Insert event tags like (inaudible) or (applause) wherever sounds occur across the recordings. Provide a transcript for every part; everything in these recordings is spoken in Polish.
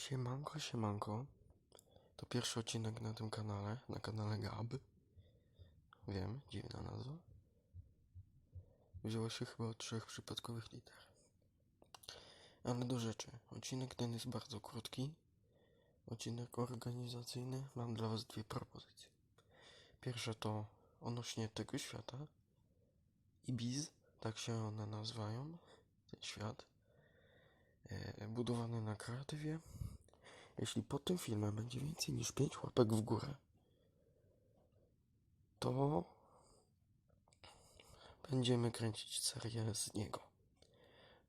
Siemanko, siemanko. To pierwszy odcinek na tym kanale, na kanale Gab. Wiem, dziwna nazwa. Wzięło się chyba od trzech przypadkowych liter. Ale do rzeczy. Odcinek ten jest bardzo krótki. Odcinek organizacyjny. Mam dla Was dwie propozycje. Pierwsza to odnośnie tego świata. Ibiz, tak się one nazywają. Ten świat. E, budowany na kreatywie. Jeśli pod tym filmem będzie więcej niż 5 łapek w górę, to będziemy kręcić serię z niego.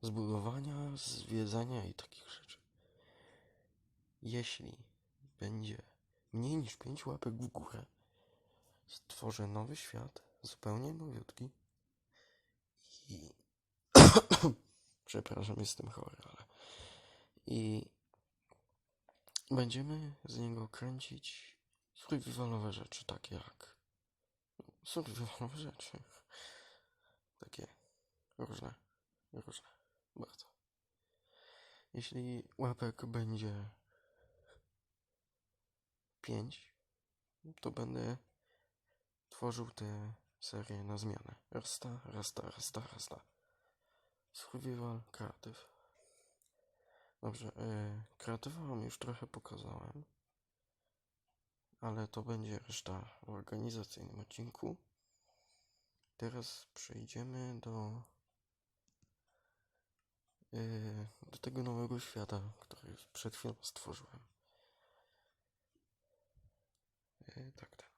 Zbudowania, zwiedzania i takich rzeczy. Jeśli będzie mniej niż 5 łapek w górę, stworzę nowy świat, zupełnie nowiutki i (coughs) przepraszam, jestem chory, ale i Będziemy z niego kręcić survivalowe rzeczy, takie jak survivalowe rzeczy. Takie różne, różne, bardzo. Jeśli łapek będzie 5, to będę tworzył tę serię na zmianę. Rasta, rasta, rasta, rasta. Survival, kreatyw. Dobrze, yy, kreatywa wam już trochę pokazałem, ale to będzie reszta w organizacyjnym odcinku. Teraz przejdziemy do, yy, do tego nowego świata, który przed chwilą stworzyłem. Yy, tak, tak.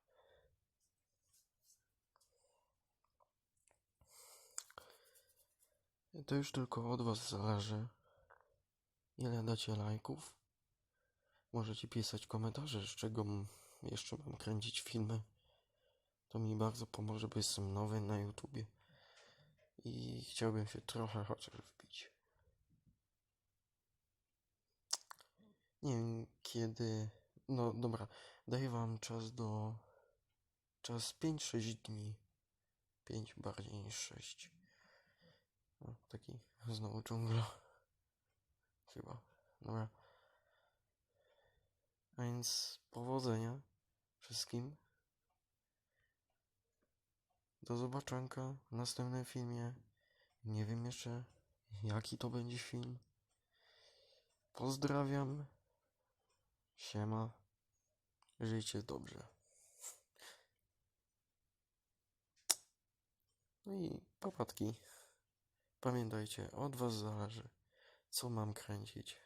To już tylko od was zależy. Ile dacie lajków? Możecie pisać komentarze, z czego jeszcze mam kręcić filmy. To mi bardzo pomoże, bo jestem nowy na YouTubie. I chciałbym się trochę chociaż wbić. Nie wiem kiedy. No dobra, daję wam czas do. Czas 5-6 dni. 5 bardziej niż 6. No, taki znowu dżungla. Chyba. Dobra. A więc powodzenia wszystkim. Do zobaczonka w następnym filmie. Nie wiem jeszcze jaki to będzie film. Pozdrawiam. Siema. Żyjcie dobrze. No i popatki. Pamiętajcie, od was zależy, co mam kręcić.